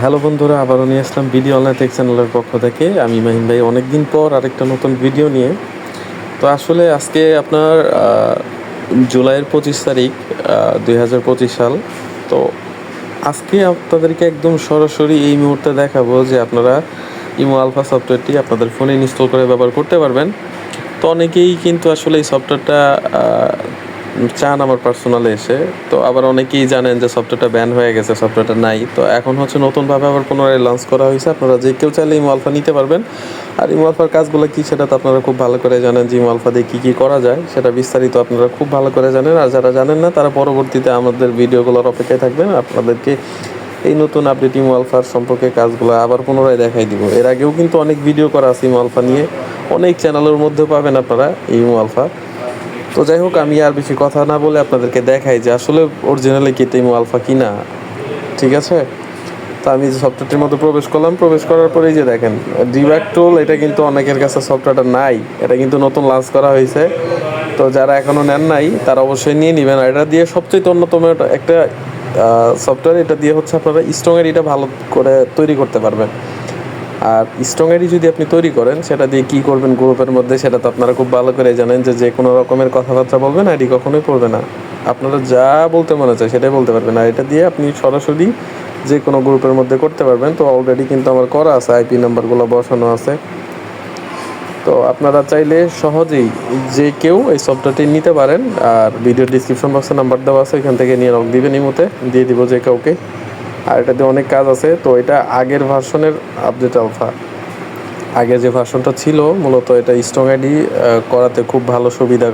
Hello বন্ধুরা, আবারও নিয়ে আসলাম ভিডিও অনলাইন টেক চ্যানেলের পক্ষ থেকে। আমি মাহিম ভাই, অনেকদিন পর আরেকটা নতুন ভিডিও নিয়ে। তো আসলে আজকে আপনার জুলাইয়ের পঁচিশ তারিখ দুই হাজার পঁচিশ সাল। তো আজকে আপনাদেরকে একদম সরাসরি এই মুহূর্তে দেখাবো যে আপনারা ইমো আলফা সফটওয়্যারটি আপনাদের ফোনে ইনস্টল করে ব্যবহার করতে পারবেন। তো অনেকেই কিন্তু আসলে এই সফটওয়্যারটা চান আমার পার্সোনালে এসে। তো আবার অনেকেই জানেন যে সফটওয়্যারটা ব্যান হয়ে গেছে সফটওয়্যারটা নাই। তো এখন হচ্ছে নতুনভাবে আবার পুনরায় লঞ্চ করা হয়েছে। আপনারা যে কেউ চাইলে ইমো আলফা নিতে পারবেন। আর ইমো আলফার কাজগুলো কী সেটা তো আপনারা খুব ভালো করে জানেন যে ইমো আলফা দিয়ে কী কী করা যায়, সেটা বিস্তারিত আপনারা খুব ভালো করে জানেন। আর যারা জানেন না, তারা পরবর্তীতে আমাদের ভিডিওগুলোর অপেক্ষায় থাকবেন। আপনাদেরকে এই নতুন আপডেট ইমো আলফার সম্পর্কে কাজগুলো আবার পুনরায় দেখাই দিব। এর আগেও কিন্তু অনেক ভিডিও করা আছে ইমো আলফা নিয়ে। অনেক চ্যানেলের মধ্যে পাবেন আপনারা এই আলফা তো যাই হোক, আমি আর বেশি কথা না বলে আপনাদেরকে দেখাই যে আসলে অরিজিনালি কি এটা ইমো আলফা কিনা, ঠিক আছে? তো আমি যে সফটওয়্যারটির মধ্যে প্রবেশ করলাম, প্রবেশ করার পরেই যে দেখেন ডিব্যাক টুল এটা কিন্তু অনেকের কাছে সফটওয়্যারটা নাই, এটা কিন্তু নতুন লঞ্চ করা হয়েছে। তো যারা এখনও নেন নাই, তারা অবশ্যই নিয়ে নেবেন। আর এটা দিয়ে সবচেয়ে অন্যতম একটা- সফটওয়্যার এটা দিয়ে হচ্ছে আপনারা স্ট্রং এটা ভালো করে তৈরি করতে পারবেন। আর স্ট্রং আইডি যদি আপনি তৈরি করেন, সেটা দিয়ে কি করবেন গ্রুপের মধ্যে, সেটা তো আপনারা খুব ভালো করে জানেন যে যে কোনো রকমের কথাবার্তা বলবেন আইডি কখনোই পড়বে না। আপনারা যা বলতে মনে চায় সেটাই বলতে পারবেন। আর এটা দিয়ে আপনি সরাসরি যে কোনো গ্রুপের মধ্যে করতে পারবেন। তো অলরেডি কিন্তু আমার করা আছে আইপি নাম্বারগুলো বসানো আছে। তো আপনারা চাইলে সহজেই যে কেউ এই সফটওয়্যারটি নিতে পারেন, আর ভিডিও ডিসক্রিপশন বক্সে নাম্বার দেওয়া আছে, এখান থেকে নিয়ে লক দিবেন এই মতে দিয়ে দিব যে কাউকে। আর এটাতে অনেক কাজ আছে। তো এটা আগের ভার্সনের আপডেট আলফা আগে যে ভার্সনটা ছিল, মূলত এটা স্ট্রং আইডি করাতে খুব ভালো সুবিধা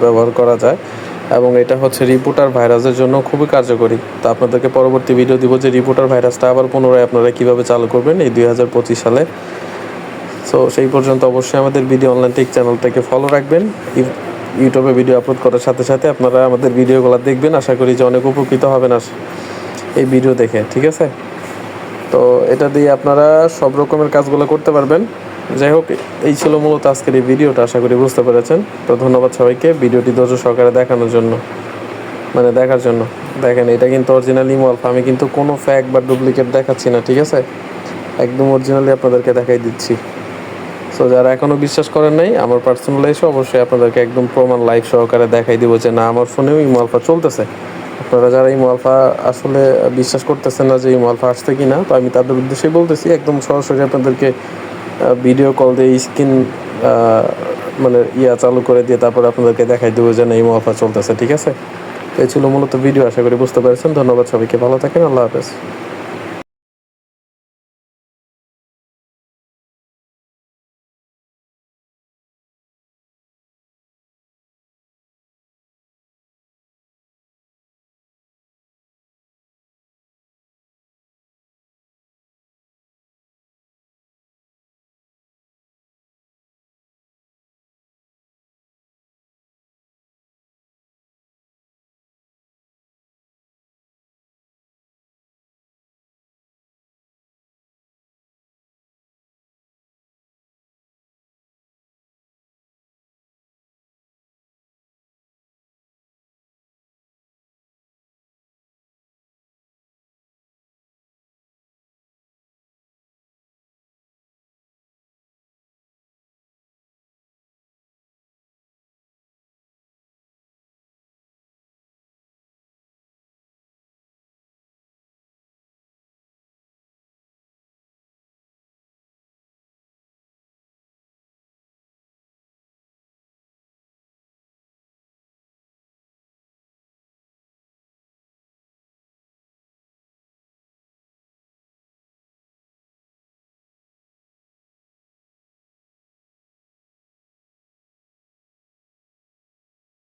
ব্যবহার করা যায়। এবং এটা হচ্ছে রিপোর্টার ভাইরাসের জন্য খুবই কার্যকরী। তো আপনাদেরকে পরবর্তী ভিডিও দিব যে রিপোর্টার ভাইরাসটা আবার পুনরায় আপনারা কীভাবে চালু করবেন এই দুই হাজার পঁচিশ সালে। সো সেই পর্যন্ত অবশ্যই আমাদের ভিডিও অনলাইন টেক চ্যানেলটাকে ফলো রাখবেন। ইউ- ইউটিউবে ভিডিও আপলোড করার সাথে সাথে আপনারা আমাদের ভিডিওগুলো দেখবেন। আশা করি যে অনেক উপকৃত হবেন আস এই ভিডিও দেখে, ঠিক আছে? তো এটা দিয়ে আপনারা সব রকমের কাজগুলো করতে পারবেন। যাই হোক, এই ছিল মূলত আজকের এই ভিডিওটা, আশা করি বুঝতে পেরেছেন। তো ধন্যবাদ সবাইকে ভিডিওটি ধৈর্য সহকারে দেখানোর জন্য মানে দেখার জন্য। দেখেন, এটা কিন্তু অরিজিনাল ইমো আমি কিন্তু কোনো ফ্যাক বা ডুপ্লিকেট দেখাচ্ছি না, ঠিক আছে? একদম অরিজিনালি আপনাদেরকে দেখাই দিচ্ছি। সো যারা এখনও বিশ্বাস করেন নাই, আমার পার্সোনাল অবশ্যই আপনাদেরকে একদম প্রমাণ লাইভ সহকারে দেখাই দিব যে, না, আমার ফোনেও ইমো আলফা চলতেছে। আপনারা যারা এই মোয়ালফা আসলে বিশ্বাস করতেছেন না যে এই মোয়ালফা আসছে কি না তো আমি তাদের উদ্দেশ্যেই বলতেছি, একদম সরাসরি আপনাদেরকে ভিডিও কল দিয়ে স্ক্রিন মানে ইয়া চালু করে দিয়ে তারপরে আপনাদেরকে দেখাই দেবো যেন এই ইমো আলফা চলতেছে, ঠিক আছে? এই ছিল মূলত ভিডিও আশা করি বুঝতে পেরেছেন। ধন্যবাদ সবাইকে, ভালো থাকেন, আল্লাহ হাফেজ।